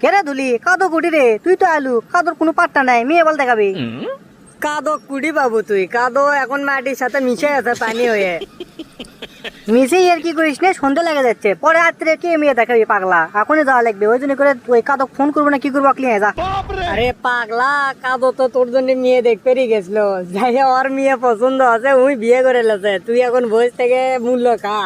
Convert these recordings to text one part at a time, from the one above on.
কেরে ধুলি? কাদো কুটি রে তুই তো আলু কাদোর কোনো পাত্তা নাই মেয়ে বল দেখাবি। কাদো কুড়ি বাবু তুই কাদো এখন মাটির সাথে মিশে আছে পানি হয়ে। মিশে আর কি করিস নে সন্ধ্যা লেগে যাচ্ছে। পরে রাত্রে কে মেয়ে দেখাবি পাগলা? এখনই যাওয়া লাগবে ওই জন্য করে ওই কাদো ফোন করব না কি করব আকলি যা। আরে পাগলা কাদো তো তোর জন্য মেয়ে দেখতেই গেছিল। যাই ওর মেয়ে পছন্দ আছে ওই বিয়ে করে লেছে। তুই এখন বয়স থেকে মূল্য খা।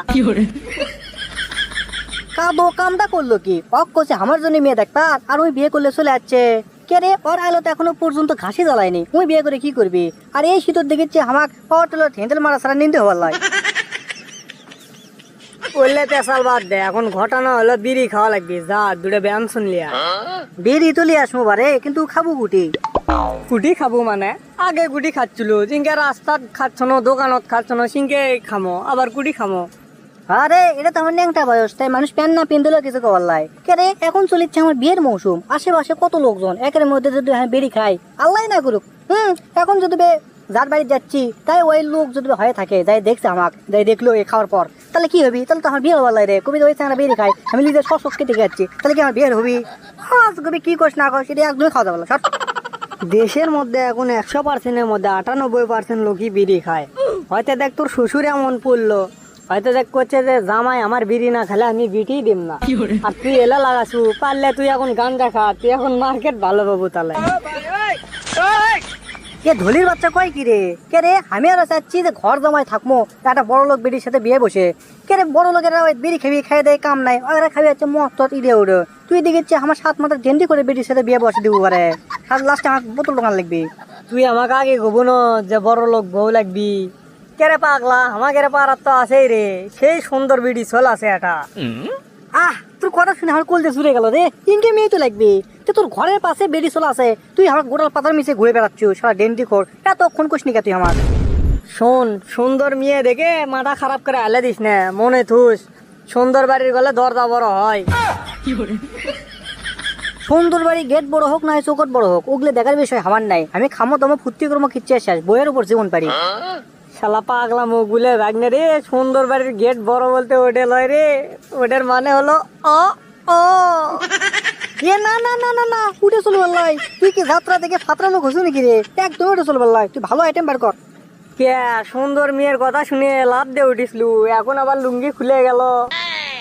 কাদো কামটা করল কি? অক আমার জন্য মেয়ে দেখবা আর ওই বিয়ে করলে চলে যাচ্ছে। কে রে? ওর আলো তো এখনও পর্যন্ত ঘাসি জ্বালায়নি। ওই বিয়ে করে কি করবি? আর এই পাওয়ার টেলার হেন্ডেল মারা নিন্দে হওয়ার লাই বললে পেশাল বাদ দে, এখন ঘটনা হলো বিড়ি খাওয়া লাগবে। যা, দুটো ব্যায়াম শুনলিয়া বেরি তুলি আসমো বারে, কিন্তু খাব গুটি। কুটি খাব মানে? আগে কুটি খাচ্ছিল জিঙ্কে রাস্তাত খাচ্ছ না দোকানত খাচ্ছ না সিংকে খামো, আবার কুটি খামো। আরে, এটা তো আমার ন্যাংটা বয়স, তাই মানুষ প্যান না পিন কিছু কবার লাই কে রে, এখন চলিচ্ছে আমার বিয়ের মৌসুম, আশেপাশে কত লোকজন, একের মধ্যে যদি হ্যাঁ বেরি খাই আল্লাহ না করুক। হুম, এখন যদি যার বাড়ি যাচ্ছি, তাই ওই লোক যদি হয়ে থাকে, যাই দেখছে আমাকে, যাই দেখল এ খাওয়ার পর, তাহলে কি হবি? তাহলে তো আমার বিয়ে হবার রে। কবি ওই আমরা বেরি খাই, আমি নিজের সশ কেটে যাচ্ছি, তাহলে কি আমার বিয়ের হবি? হ্যাঁ কবি কি করছ না কর সেটা একদমই খাওয়া যাবে সব। দেশের মধ্যে এখন একশো পার্সেন্টের মধ্যে আটানব্বই পার্সেন্ট লোকই বিড়ি খায়। হয়তো দেখ তোর শ্বশুর এমন পড়ল হয়তো দেখ করছে যে জামাই আমার বিড়ি না খেলে আমি বিটি দিম না। আর তুই এলা লাগাছু পারলে তুই এখন গাঞ্জা খা তুই এখন মার্কেট ভালো পাবো তাহলে। এ ধলির বাচ্চা কয় কি রে? কে রে? আমি আরও চাচ্ছি যে ঘর জমায় থাকব একটা বড় লোক বেটির সাথে বিয়ে বসে। কে রে বড় লোকেরা ওই বেরি খাবি খাই দেয় কাম নাই ওরা খাবি হচ্ছে মস্ত ইদে উড়ে তুই দেখেছি আমার সাত মাথার গেন্ডি করে বেটির সাথে বিয়ে বসে দিব পারে। আর লাস্টে আমার বোতল দোকান লাগবে। তুই আমাকে আগে গবো না যে বড় লোক বউ লাগবি। কেরে পাগলা? আমাকে রে পাড়ার তো আছেই রে। সেই সুন্দর বিড়ি চল আছে এটা। আহ তোর কথা শুনে আমার কলতে জুড়ে গেল রে। ইনকে মেয়ে তো লাগবে। তো তোর ঘরের পাশে বেডি চলা আছে। তুই আমার গোটাল পাতার মিশে ঘুরে বেড়াচ্ছ সারা ডেন্টি কর এতক্ষণ করিস নি কে তুই আমার? শোন সুন্দর মেয়ে দেখে মাথা খারাপ করে আলে দিস না মনে থুস। সুন্দর বাড়ির গলে দরজা বড় হয়। সুন্দর বাড়ি গেট বড় হোক না চৌকট বড় হোক ওগুলো দেখার বিষয় আমার নাই। আমি খামো দমো ফুর্তি করব কিচ্ছে শেষ। বইয়ের উপর জীবন পারি। শালা পাগলা মুখ গুলে ভাগনে রে। সুন্দর বাড়ির গেট বড় বলতে ওটে লয় রে। ওটার মানে হলো অ ও এ না না না না না, উঠে চল বললাই তুই কি যাত্রা দেখে ফাতরা লোক হসু নাকি রে? একদম উঠে চল বললাই তুই ভালো আইটেম বার কর। কে সুন্দর মেয়ের কথা শুনে লাভ দিয়ে উঠিসলু। এখন আবার লুঙ্গি খুলে গেল।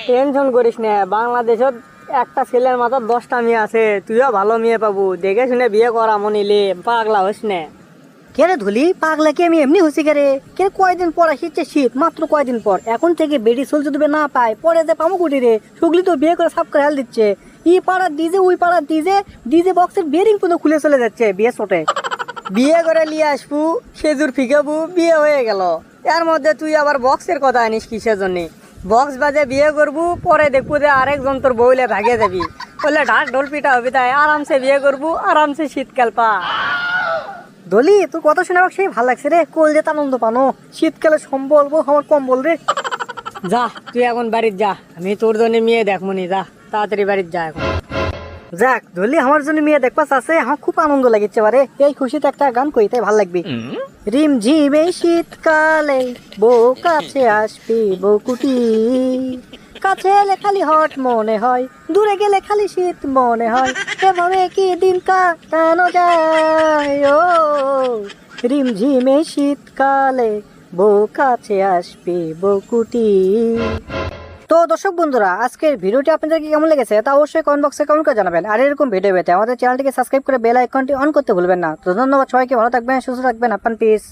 টেনশন করিস না, বাংলাদেশত একটা ছেলের মাথার দশটা মেয়ে আছে। তুইও ভালো মেয়ে পাবো। দেখে শুনে বিয়ে করা মনিলে। পাগলা হইস না। কে রে ধুলি পাগলা কি আমি এমনি হসি কে রে কে কয়দিন পর আসিচ্ছে শীত? মাত্র কয়দিন পর। এখন থেকে বেডি চলছে দেবে না পায়, পরে যে পামো কুটি রে সুগলি তো বিয়ে করে সাফ করে হেল দিচ্ছে। ই পাড়ার ডিজে ওই পাড়ার ডিজে ডিজে বক্সের বেরিং পুরো খুলে চলে যাচ্ছে বিয়ে চটে বিয়ে করে নিয়ে আসবু, খেজুর ফিকাবু বিয়ে হয়ে গেল। এর মধ্যে তুই আবার বক্সের কথা আনিস কিসের জন্য? বক্স বাজে বিয়ে করবু, পরে দেখব যে আরেকজন তোর বউলে ভাগে যাবি। বললে, ঢাক, ঢোল পিটা হবি তাই আরামসে বিয়ে করবু, আরামসে শীতকাল পা। ধলি তোর কথা শুনে আমাকে সেই ভালো লাগছে রে। কোল যে আনন্দ পানো? শীতকালে সম্বল বউ আমার কম্বল রে। যা তুই এখন বাড়ির যা। আমি তোর জন্য মেয়ে দেখমনি যা। তাড়াতাড়ি বাড়ির যা এখন। যাক ধরলি আমার জন্য মেয়ে দেখপাস আছে আমার খুব আনন্দ লাগিচ্ছে পারে এই খুশিতে একটা গান কই তাই ভালো লাগবে। রিম ঝিমে শীতকালে বউ কাছে আসবি বকুটি কাছে এলে খালি হট মনে হয়, দূরে গেলে খালি শীত মনে হয়। এভাবে কি দিন কাটানো যায়? ও রিম ঝিমে শীতকালে বউ কাছে আসবে বকুটি। তো দর্শক বন্ধুরা, আজকের ভিডিওটি আপনাদের কি কেমন লেগেছে তা অবশ্যই কমেন্ট বক্সে কমেন্ট করে জানাবেন। আর এরকম ভিডিও পেতে আমাদের চ্যানেলটিকে সাবস্ক্রাইব করে বেল আইকনটি অন করতে ভুলবেন না। তো ধন্যবাদ সবাইকে, ভালো থাকবেন, সুস্থ থাকবেন আপনার পিস